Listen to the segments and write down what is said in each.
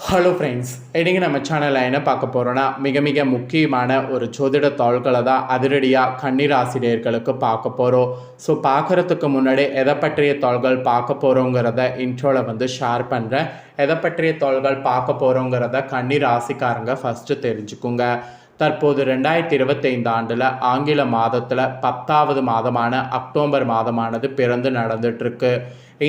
Hello friends இன்றைக்கி நம்ம சேனலில் என்ன பார்க்க போகிறோன்னா மிக மிக முக்கியமான ஒரு ஜோதிட தாள்களை தான் அதிரடியாக கண்ணீர் ஆசிரியர்களுக்கு பார்க்க போகிறோம் ஸோ பார்க்குறதுக்கு முன்னாடி எதை பற்றிய தாள்கள் பார்க்க போகிறோங்கிறத இன்ட்ரோவில் வந்து ஷேர் பண்ணுறேன் எதை பற்றிய தாள்கள் பார்க்க போகிறோங்கிறத கண்ணீர் ஆசிக்காரங்க ஃபஸ்ட்டு தெரிஞ்சுக்குங்க. தற்போது ரெண்டாயிரத்தி இருபத்தைந்து ஆண்டில் ஆங்கில மாதத்தில் பத்தாவது மாதமான அக்டோபர் மாதமானது பிறந்து நடந்துட்டுருக்கு.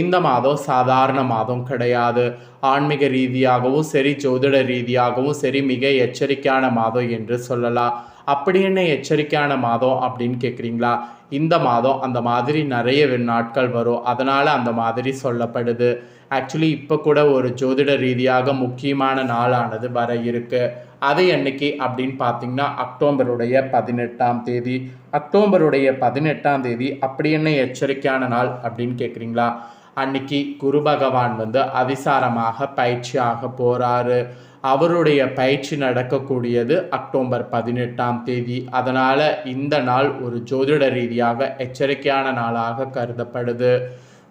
இந்த மாதம் சாதாரண மாதம் கிடையாது. ஆன்மீக ரீதியாகவும் சரி ஜோதிட ரீதியாகவும் சரி மிக எச்சரிக்கையான மாதம் என்று சொல்லலாம். அப்படி என்ன எச்சரிக்கையான மாதம் அப்படின்னு கேட்குறீங்களா இந்த மாதம் அந்த மாதிரி நிறைய நாட்கள் வரும். அதனால் அந்த மாதிரி சொல்லப்படுது. ஆக்சுவலி இப்போ கூட ஒரு ஜோதிட ரீதியாக முக்கியமான நாளானது வர இருக்குது அது என்னைக்கு அப்படின்னு பார்த்தீங்கன்னா அக்டோபருடைய பதினெட்டாம் தேதி. அக்டோபருடைய பதினெட்டாம் தேதி அப்படி என்ன எச்சரிக்கையான நாள் அப்படின்னு கேட்குறீங்களா அன்னைக்கு குரு பகவான் வந்து அதிசாரமாக பயிற்சியாக போகிறாரு அவருடைய பயிற்சி நடக்கக்கூடியது அக்டோபர் பதினெட்டாம் தேதி. அதனால் இந்த நாள் ஒரு ஜோதிட ரீதியாக எச்சரிக்கையான நாளாக கருதப்படுது.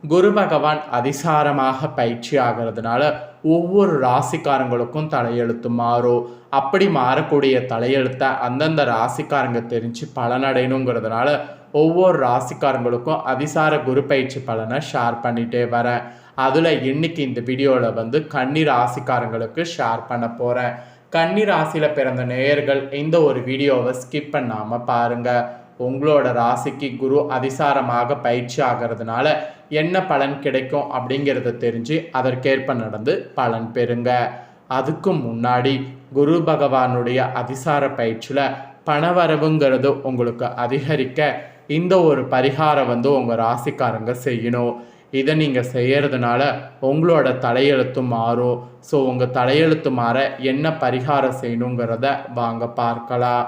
குரு பகவான் அதிசாரமாக பயிற்சி ஆகிறதுனால ஒவ்வொரு ராசிக்காரங்களுக்கும் தலையெழுத்து மாறும் அப்படி மாறக்கூடிய தலையெழுத்தை அந்தந்த ராசிக்காரங்க தெரிஞ்சு பலனடையணுங்கிறதுனால ஒவ்வொரு ராசிக்காரங்களுக்கும் அதிசார குரு பயிற்சி பலனை ஷேர் பண்ணிட்டே வரேன் அதில் இன்னைக்கு இந்த வீடியோவில் வந்து கன்னி ராசிக்காரங்களுக்கு ஷேர் பண்ண போகிறேன் கன்னி ராசியில் பிறந்த நேயர்கள் இந்த ஒரு வீடியோவை ஸ்கிப் பண்ணாமல் பாருங்கள் உங்களோட ராசிக்கு குரு அதிசாரமாக பயிற்சி ஆகிறதுனால என்ன பலன் கிடைக்கும் அப்படிங்கிறத தெரிஞ்சு அதற்கேற்ப நடந்து பலன் பெறுங்க. அதுக்கு முன்னாடி குரு பகவானுடைய அதிசார பயிற்சியில் பணவரவுங்கிறது உங்களுக்கு அதிகரிக்க இந்த ஒரு பரிகாரம் வந்து உங்கள் ராசிக்காரங்க செய்யணும். இதை நீங்கள் செய்கிறதுனால உங்களோட தலையெழுத்து மாறும். ஸோ உங்கள் தலையெழுத்து மாற என்ன பரிகாரம் செய்யணுங்கிறத வாங்க பார்க்கலாம்.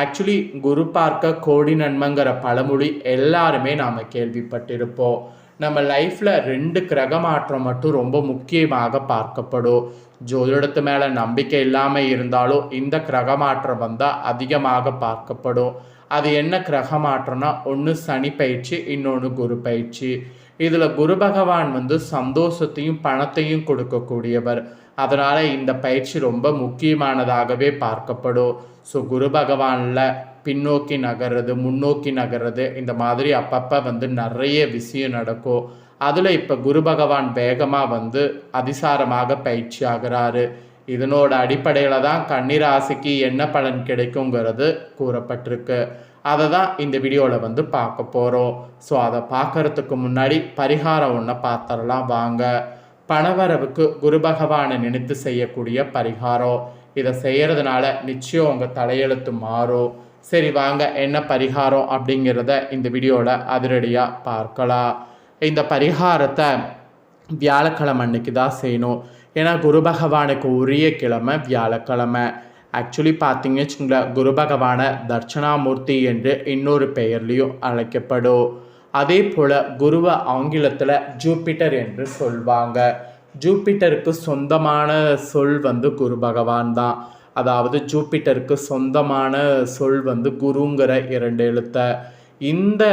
ஆக்சுவலி குரு பார்க்க கோடி நன்மைங்கிற பழமொழி எல்லாருமே நாம் கேள்விப்பட்டிருப்போம். நம்ம லைஃப்பில் ரெண்டு கிரக மாற்றம் மட்டும் ரொம்ப முக்கியமாக பார்க்கப்படும். ஜோதிடத்து மேலே நம்பிக்கை இல்லாமல் இருந்தாலும் இந்த கிரக மாற்றம் வந்தால் அதிகமாக பார்க்கப்படும். அது என்ன கிரக மாற்றம்னா ஒன்று சனி பயிற்சி இன்னொன்று குரு பயிற்சி. இதில் குரு பகவான் வந்து சந்தோஷத்தையும் பணத்தையும் கொடுக்கக்கூடியவர். அதனால் இந்த பயிற்சி ரொம்ப முக்கியமானதாகவே பார்க்கப்படும். ஸோ குரு பகவானில் பின்னோக்கி நகர்றது முன்னோக்கி நகர்றது இந்த மாதிரி அப்பப்போ வந்து நிறைய விஷயம் நடக்கும். அதில் இப்போ குரு பகவான் வேகமாக வந்து அதிசாரமாக பயிற்சி ஆகிறாரு. இதனோட அடிப்படையில் தான் கன்னிராசிக்கு என்ன பலன் கிடைக்குங்கிறது கூறப்பட்டிருக்கு. அதை தான் இந்த வீடியோவில் வந்து பார்க்க போகிறோம் ஸோ அதை பார்க்கறதுக்கு முன்னாடி பரிகாரம் ஒன்று பார்த்துடலாம். வாங்க. பணவரவுக்கு குரு பகவானை நினைத்து செய்யக்கூடிய பரிகாரம் இதை செய்கிறதுனால நிச்சயம் உங்கள் தலையெழுத்து மாறும் சரி வாங்க என்ன பரிகாரம் அப்படிங்கிறத இந்த வீடியோவில் அதிரடியாக பார்க்கலாம். இந்த பரிகாரத்தை வியாழக்கிழமை அன்னைக்கு தான் செய்யணும். ஏன்னா குரு பகவானுக்கு உரிய கிழமை வியாழக்கிழமை. ஆக்சுவலி பார்த்தீங்கன்னு வச்சுங்களேன் குரு பகவானை தட்சணாமூர்த்தி என்று இன்னொரு பெயர்லேயும் அழைக்கப்படும். அதே போல் குருவை ஆங்கிலத்தில் ஜூப்பிட்டர் என்று சொல்வாங்க. ஜூப்பிட்டருக்கு சொந்தமான சொல் வந்து குரு பகவான் தான். அதாவது ஜூப்பிட்டருக்கு சொந்தமான சொல் வந்து குருங்கிற இரண்டு எழுத்தை. இந்த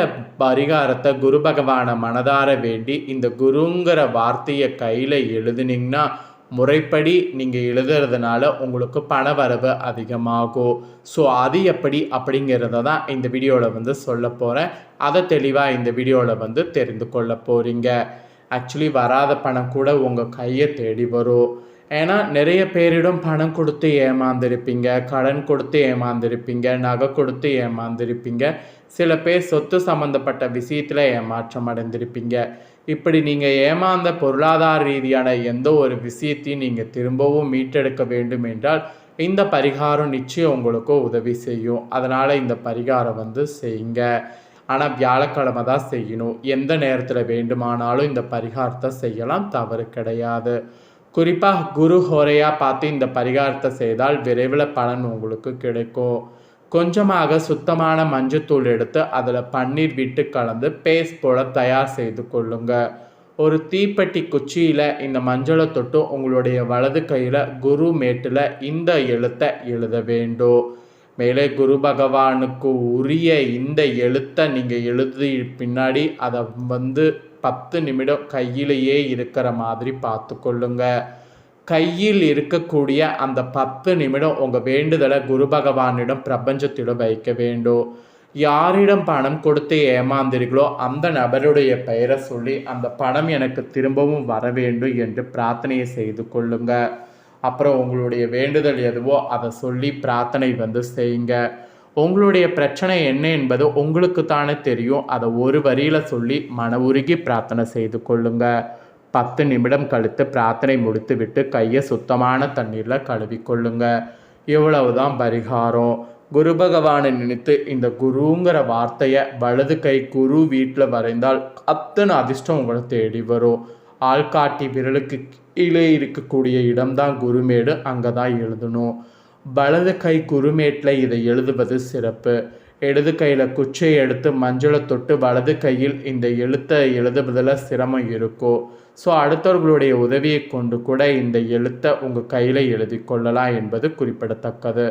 பரிகாரத்தை குரு பகவானை மனதார வேண்டி இந்த குருங்கிற வார்த்தையை கையில் எழுதுனீங்கன்னா முறைப்படி நீங்கள் எழுதுறதுனால உங்களுக்கு பண வரவு அதிகமாகும். ஸோ அது எப்படி? அப்படிங்கிறத தான் இந்த வீடியோவில் வந்து சொல்ல போகிறேன் அதை தெளிவாக இந்த வீடியோவில் வந்து தெரிந்து கொள்ள போகிறீங்க ஆக்சுவலி வராத பணம் கூட உங்கள் கையை தேடி வரும். ஏன்னா நிறைய பேரிடம் பணம் கொடுத்து ஏமாந்துருப்பீங்க கடன் கொடுத்து ஏமாந்துருப்பீங்க நகை கொடுத்து ஏமாந்துருப்பீங்க சில பேர் சொத்து சம்மந்தப்பட்ட விஷயத்தில் ஏமாற்றம் அடைந்திருப்பீங்க. இப்படி நீங்கள் ஏமாந்த பொருளாதார ரீதியான எந்த ஒரு விஷயத்தையும் நீங்கள் திரும்பவும் மீட்டெடுக்க வேண்டும் என்றால் இந்த பரிகாரம் நிச்சயம் உங்களுக்கு உதவி செய்யும். அதனால் இந்த பரிகாரம் வந்து செய்யுங்க. ஆனால் வியாழக்கிழமை தான் செய்யணும். எந்த நேரத்தில் வேண்டுமானாலும் இந்த பரிகாரத்தை செய்யலாம். தவறு கிடையாது. குறிப்பாக குரு ஹோரையாக பார்த்து இந்த பரிகாரத்தை செய்தால் விரைவில் பலன் உங்களுக்கு கிடைக்கும். கொஞ்சமாக சுத்தமான மஞ்சத்தூள் எடுத்து அதில் பன்னீர் விட்டு கலந்து பேஸ்ட் போல் தயார் செய்து கொள்ளுங்க. ஒரு தீப்பெட்டி குச்சியில் இந்த மஞ்சளை தொட்டு உங்களுடைய வலது கையில் குரு மேட்டில் இந்த எழுத்தை எழுத வேண்டும். மேலே குரு பகவானுக்கு உரிய இந்த எழுத்தை நீங்கள் எழுதி பின்னாடி அதை வந்து பத்து நிமிடம் கையிலேயே இருக்கிற மாதிரி பார்த்து கொள்ளுங்க கையில் இருக்கக்கூடிய அந்த பத்து நிமிடம் உங்கள் வேண்டுதலை குரு பகவானிடம் பிரபஞ்சத்திடம் வைக்க வேண்டும். யாரிடம் பணம் கொடுத்து ஏமாந்தீர்களோ அந்த நபருடைய பெயரை சொல்லி அந்த பணம் எனக்கு திரும்பவும் வர வேண்டும் என்று பிரார்த்தனையை செய்து கொள்ளுங்க. அப்புறம் உங்களுடைய வேண்டுதல் எதுவோ அதை சொல்லி பிரார்த்தனை வந்து செய்யுங்க. உங்களுடைய பிரச்சனை என்ன என்பது உங்களுக்கு தானே தெரியும். அதை ஒரு வரியில் சொல்லி மன உருகி பிரார்த்தனை செய்து கொள்ளுங்க. பத்து நிமிடம் கழித்து பிரார்த்தனை முடித்துவிட்டு கையை சுத்தமான தண்ணீரில் கழுவிக்கொள்ளுங்க இவ்வளவுதான் பரிகாரம். குரு பகவானை நினைத்து இந்த குருங்கிற வார்த்தையை வலது கை குரு வீட்டில் வரைந்தால் அத்தனை அதிர்ஷ்டம் உங்களை தேடி வரும். ஆள்காட்டி விரலுக்கு கீழே இருக்கக்கூடிய இடம்தான் குருமேடு. அங்கே தான் எழுதணும். வலது கை குருமேட்டில் இதை எழுதுவது சிறப்பு. இடது கையில் குச்சியை எடுத்து மஞ்சளை தொட்டு வலது கையில் இந்த எழுத்தை எழுதுவதில் சிரமம் இருக்கும் ஸோ அடுத்தவர்களுடைய உதவியை கொண்டு கூட இந்த எழுத்தை உங்கள் கையில் எழுதி கொள்ளலாம் என்பது குறிப்பிடத்தக்கது.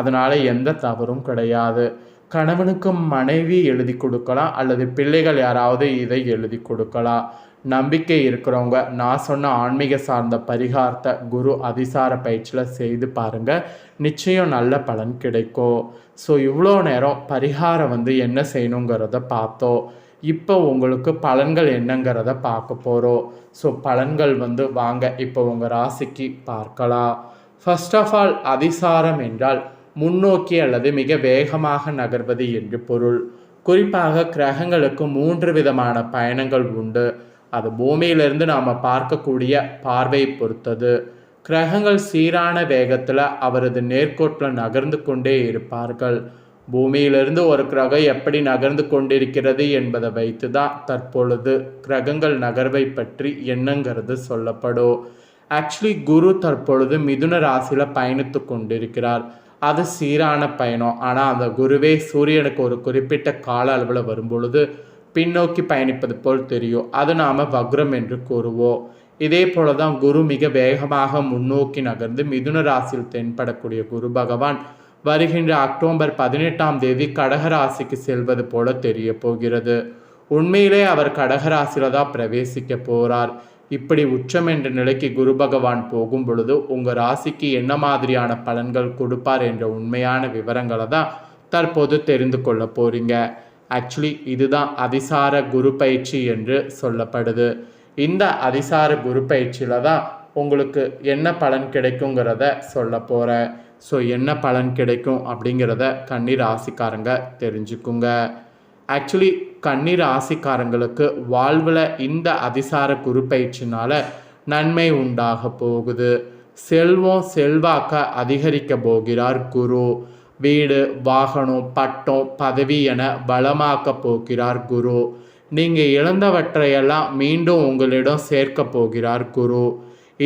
அதனால் எந்த தவறும் கிடையாது. கணவனுக்கும் மனைவி எழுதி கொடுக்கலாம் அல்லது பிள்ளைகள் யாராவது இதை எழுதி கொடுக்கலாம். நம்பிக்கை இருக்கிறவங்க நான் சொன்ன ஆன்மீக சார்ந்த பரிகாரத்தை குரு அதிசார பயிற்சியில் செய்து பாருங்கள் நிச்சயம் நல்ல பலன் கிடைக்கும். ஸோ இவ்வளோ நேரம் பரிகாரம் வந்து என்ன செய்யணுங்கிறத பார்த்தோம். இப்போ உங்களுக்கு பலன்கள் என்னங்கிறத பார்க்க போகிறோம் ஸோ பலன்கள் வந்து வாங்க இப்போ உங்கள் ராசிக்கு பார்க்கலாம். ஃபர்ஸ்ட் ஆஃப் ஆல் அதிசாரம் என்றால் முன்னோக்கி அல்லது மிக வேகமாக நகர்வது என்று பொருள். குறிப்பாக கிரகங்களுக்கு மூன்று விதமான பயணங்கள் உண்டு. அது பூமியிலிருந்து நாம் பார்க்கக்கூடிய பார்வையை பொறுத்தது. கிரகங்கள் சீரான வேகத்தில் அவரது நேர்கோட்டில் நகர்ந்து கொண்டே இருப்பார்கள். பூமியிலிருந்து ஒரு கிரகம் எப்படி நகர்ந்து கொண்டிருக்கிறது என்பதை வைத்து தான் தற்பொழுது கிரகங்கள் நகர்வை பற்றி என்னங்கிறது சொல்லப்படும். ஆக்சுவலி குரு தற்பொழுது மிதுன ராசியில் பயணித்து கொண்டிருக்கிறார். அது சீரான பயணம். ஆனால் அந்த குருவே சூரியனுக்கு ஒரு குறிப்பிட்ட கால அளவில் வரும்பொழுது பின்னோக்கி பயணிப்பது போல் தெரியும். அது நாம் வக்ரம் என்று கூறுவோம். இதே போல தான் குரு மிக வேகமாக முன்னோக்கி நகர்ந்து மிதுன ராசியில் தென்படக்கூடிய குரு பகவான் வருகின்ற அக்டோபர் பதினெட்டாம் தேதி கடகராசிக்கு செல்வது போல தெரிய போகிறது. உண்மையிலே அவர் கடகராசியில தான் பிரவேசிக்க போறார். இப்படி உச்சம் என்ற நிலைக்கு குரு பகவான் போகும் பொழுது உங்கள் ராசிக்கு என்ன மாதிரியான பலன்கள் கொடுப்பார் என்ற உண்மையான விவரங்களை தான் தற்போது தெரிந்து கொள்ள போறீங்க. ஆக்சுவலி இதுதான் அதிசார குரு பயிற்சி என்று சொல்லப்படுது. இந்த அதிசார குரு பயிற்சியில் தான் உங்களுக்கு என்ன பலன் கிடைக்குங்கிறத சொல்ல போகிறேன் ஸோ என்ன பலன் கிடைக்கும் அப்படிங்கிறத கண்ணீர் ராசிக்காரங்க தெரிஞ்சுக்குங்க. ஆக்சுவலி கண்ணீர் ராசிக்காரங்களுக்கு வாழ்வில் இந்த அதிசார குரு பயிற்சினால் நன்மை உண்டாக போகுது. செல்வம் செல்வாக்க அதிகரிக்க போகிறார் குரு. வீடு வாகனம் பட்டம் பதவி என பலமாக்க போகிறார் குரு. நீங்கள் இழந்தவற்றையெல்லாம் மீண்டும் உங்களிடம் சேர்க்க போகிறார் குரு.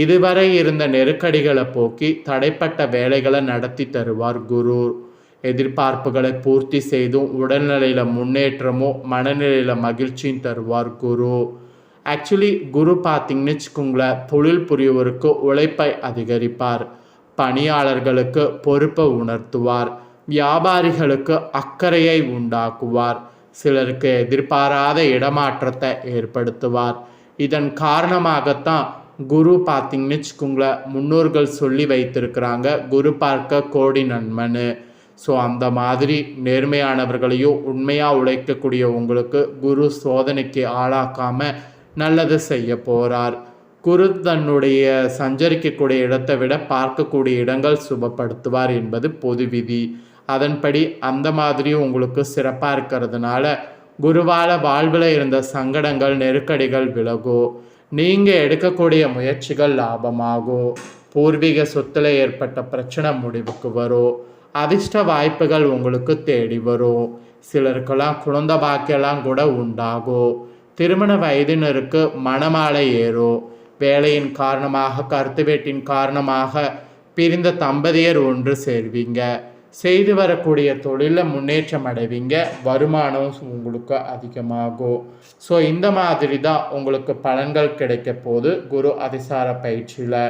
இதுவரை இருந்த நெருக்கடிகளை போக்கி தடைப்பட்ட வேலைகளை நடத்தி தருவார் குரு. எதிர்பார்ப்புகளை பூர்த்தி செய்தும் உடல்நிலையில் முன்னேற்றமும் மனநிலையில் மகிழ்ச்சியும் தருவார் குரு. ஆக்சுவலி குரு பார்த்தீங்கன்னு வச்சுக்கோங்களேன் தொழில் புரிவோருக்கு உழைப்பை அதிகரிப்பார். பணியாளர்களுக்கு பொறுப்பை உணர்த்துவார். வியாபாரிகளுக்கு அக்கறையை உண்டாக்குவார். சிலருக்கு எதிர்பாராத இடமாற்றத்தை ஏற்படுத்துவார். இதன் காரணமாகத்தான் குரு பார்த்தீங்கன்னு வச்சுக்கோங்களேன் முன்னோர்கள் சொல்லி வைத்திருக்கிறாங்க குரு பார்க்க கோடி நன்மனு ஸோ அந்த மாதிரி நேர்மையானவர்களையும் உண்மையாக உழைக்கக்கூடிய உங்களுக்கு குரு சோதனைக்கு ஆளாக்காமல் நல்லது செய்ய போகிறார் குரு தன்னுடைய சஞ்சரிக்கக்கூடிய இடத்தை விட பார்க்கக்கூடிய இடங்கள் சுபப்படுத்துவார் என்பது பொது விதி. அதன்படி அந்த மாதிரி உங்களுக்கு சிறப்பாக இருக்கிறதுனால குருவால வாழ்வில் இருந்த சங்கடங்கள் நெருக்கடிகள் விலகும் நீங்கள் எடுக்கக்கூடிய முயற்சிகள் லாபமாகும் பூர்வீக சொத்தில் ஏற்பட்ட பிரச்சனை முடிவுக்கு வரும் அதிர்ஷ்ட வாய்ப்புகள் உங்களுக்கு தேடி வரும் சிலருக்கெல்லாம் குழந்த பாக்கியெல்லாம் கூட உண்டாகும் திருமண வயதினருக்கு மணமாலை ஏறும் வேலையின் காரணமாக கருத்து வேட்டின் காரணமாக பிரிந்த தம்பதியர் ஒன்று சேர்வீங்க. செய்து வரக்கூடிய தொழிலில் முன்னேற்றம் அடைவீங்க. வருமானம் உங்களுக்கு அதிகமாகும் ஸோ இந்த மாதிரி தான் உங்களுக்கு பலன்கள் கிடைக்க போது குரு அதிசார பயிற்சியில்.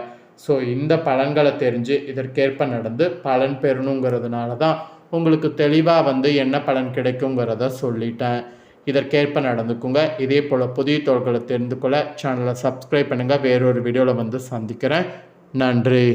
ஸோ இந்த பலன்களை தெரிஞ்சு இதற்கேற்ப நடந்து பலன் பெறணுங்கிறதுனால தான் உங்களுக்கு தெளிவாக வந்து என்ன பலன் கிடைக்குங்கிறத சொல்லிட்டேன். இதற்கேற்ப நடந்துக்குங்க. இதே போல் புதிய தோள்களை தெரிந்து கொள்ள சேனலை சப்ஸ்கிரைப் பண்ணுங்கள் வேறொரு வீடியோவில் வந்து சந்திக்கிறேன். நன்றி.